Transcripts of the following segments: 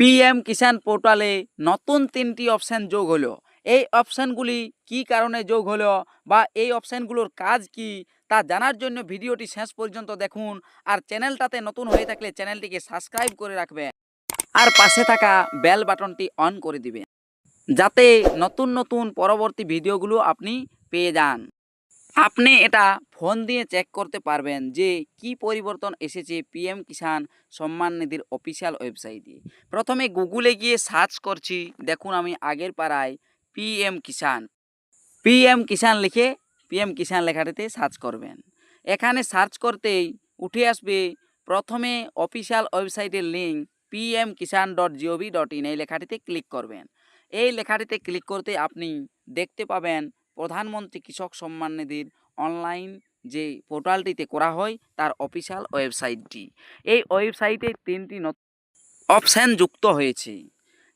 PM কিষাণ পোর্টালে নতুন তিনটি অপশান যোগ হলো। এই অপশানগুলি কি কারণে যোগ হলো বা এই অপশানগুলোর কাজ কি, তা জানার জন্য ভিডিওটি শেষ পর্যন্ত দেখুন আর চ্যানেলটাতে নতুন হয়ে থাকলে চ্যানেলটিকে সাবস্ক্রাইব করে রাখবেন। আর পাশে থাকা বেল বাটনটি অন করে দিবেন। যাতে নতুন নতুন পরবর্তী ভিডিওগুলো আপনি পেয়ে যান। আপনি এটা ফোন দিয়ে চেক করতে পারবেন যে কি পরিবর্তন এসেছে পিএম কিষাণ সম্মান নিধির অফিসিয়াল ওয়েবসাইটে প্রথমে গুগলে গিয়ে সার্চ করছি, দেখুন আমি আগের পাড়ায় পিএম কিষাণ পিএম কিষাণ লিখে পিএম কিষাণ লেখাটিতে সার্চ করবেন। এখানে সার্চ করতেই উঠে আসবে প্রথমে অফিসিয়াল ওয়েবসাইটের link PM Kisan dot GOV dot in এই লেখাটিতে ক্লিক করবেন। এই লেখাটিতে ক্লিক করতে আপনি দেখতে পাবেন প্রধানমন্ত্রী কৃষক সম্মান নিধির অনলাইন যে পোর্টালটিতে করা হয়, তার অফিসিয়াল ওয়েবসাইটটি। এই ওয়েবসাইটে তিনটি অপশান যুক্ত হয়েছে।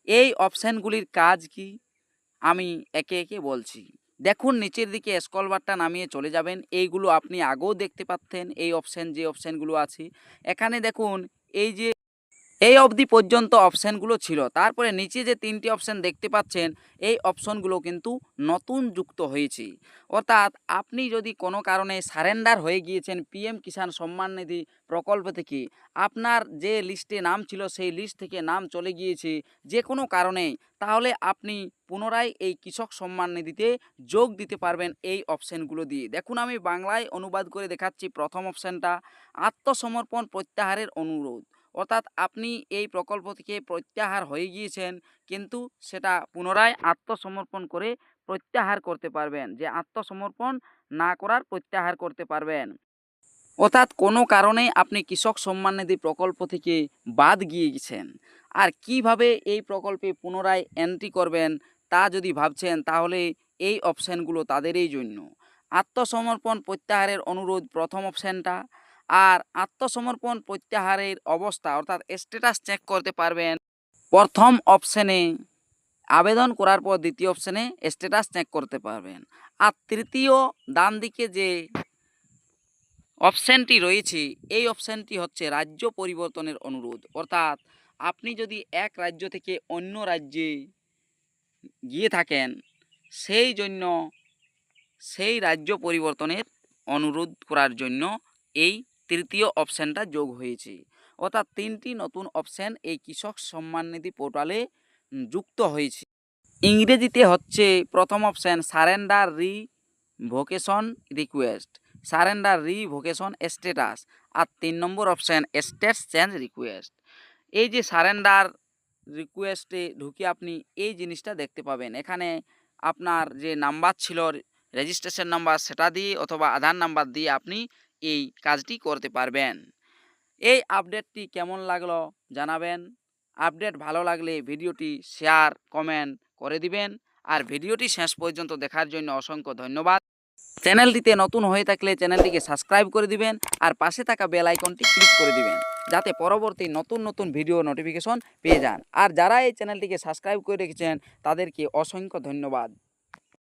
এই অপশানগুলির কাজ কি? আমি একে একে বলছি। দেখুন, নিচের দিকে স্কল বারটা নামিয়ে চলে যাবেন। এইগুলো আপনি আগেও দেখতে পাচ্ছেন এই অপশান, যে অপশানগুলো আছে। এখানে দেখুন, এই যে এই অবধি পর্যন্ত অপশানগুলো ছিল। তারপরে নিচে যে তিনটি অপশান দেখতে পাচ্ছেন, এই অপশনগুলো কিন্তু নতুন যুক্ত হয়েছে। অর্থাৎ আপনি যদি কোনো কারণে সারেন্ডার হয়ে গিয়েছেন পিএম কিষাণ সম্মান নিধি প্রকল্প থেকে, আপনার যে লিস্টে নাম ছিল সেই লিস্ট থেকে নাম চলে গিয়েছে যে কোনো কারণে, তাহলে আপনি পুনরায় এই কৃষক সম্মান নিধিতে যোগ দিতে পারবেন এই অপশানগুলো দিয়ে। দেখুন, আমি বাংলায় অনুবাদ করে দেখাচ্ছি প্রথম অপশানটা, আত্মসমর্পণ প্রত্যাহারের অনুরোধ। অর্থাৎ আপনি এই প্রকল্প থেকে প্রত্যাহার হয়ে গিয়েছেন, কিন্তু সেটা পুনরায় আত্মসমর্পণ করে প্রত্যাহার করতে পারবেন, যে আত্মসমর্পণ না করার প্রত্যাহার করতে পারবেন। অর্থাৎ কোনো কারণে আপনি কৃষক সম্মান নিধি প্রকল্প থেকে বাদ গিয়ে গেছেন। আর কীভাবে এই প্রকল্পে পুনরায় এন্ট্রি করবেন, তা যদি ভাবছেন, তাহলে এই অপশানগুলো তাদেরই জন্য। আত্মসমর্পণ প্রত্যাহারের অনুরোধ প্রথম অপশানটা আর আত্মসমর্পণ প্রত্যাহারের অবস্থা, অর্থাৎ স্ট্যাটাস চেক করতে পারবেন। প্রথম অপশানে আবেদন করার পর দ্বিতীয় অপশানে স্ট্যাটাস চেক করতে পারবেন। আর তৃতীয় ডান দিকে যে অপশানটি রয়েছে, এই অপশানটি হচ্ছে রাজ্য পরিবর্তনের অনুরোধ। অর্থাৎ আপনি যদি এক রাজ্য থেকে অন্য রাজ্যে গিয়ে থাকেন, সেই জন্য, সেই রাজ্য পরিবর্তনের অনুরোধ করার জন্য এই তৃতীয় অপশানটা যোগ হয়েছে। অর্থাৎ তিনটি নতুন অপশান এই কৃষক সম্মান নিধি পোর্টালে যুক্ত হয়েছে। ইংরেজিতে হচ্ছে প্রথম option surrender revocation request surrender vocation status আর তিন নম্বর অপশান স্টেটস চেঞ্জ রিকোয়েস্ট এই যে সারেন্ডার রিকোয়েস্টে ঢুকে আপনি এই জিনিসটা দেখতে পাবেন। এখানে আপনার যে নাম্বার ছিল রেজিস্ট্রেশন নাম্বার সেটা দিয়ে অথবা আধার নাম্বার দিয়ে আপনি এই কাজটি করতে পারবেন। এই আপডেটটি কেমন লাগল জানাবেন। আপডেট ভালো লাগলে ভিডিওটি শেয়ার, কমেন্ট করে দিবেন। আর ভিডিওটি শেষ পর্যন্ত দেখার জন্য অসংখ্য ধন্যবাদ। চ্যানেলটিতে নতুন হয়ে থাকলে চ্যানেলটিকে সাবস্ক্রাইব করে দিবেন আর পাশে থাকা বেল আইকনটি ক্লিক করে দিবেন, যাতে পরবর্তী নতুন নতুন ভিডিও নোটিফিকেশন পেয়ে যান। আর যারা এই চ্যানেলটিকে সাবস্ক্রাইব করে রেখেছেন, তাদেরকে অসংখ্য ধন্যবাদ।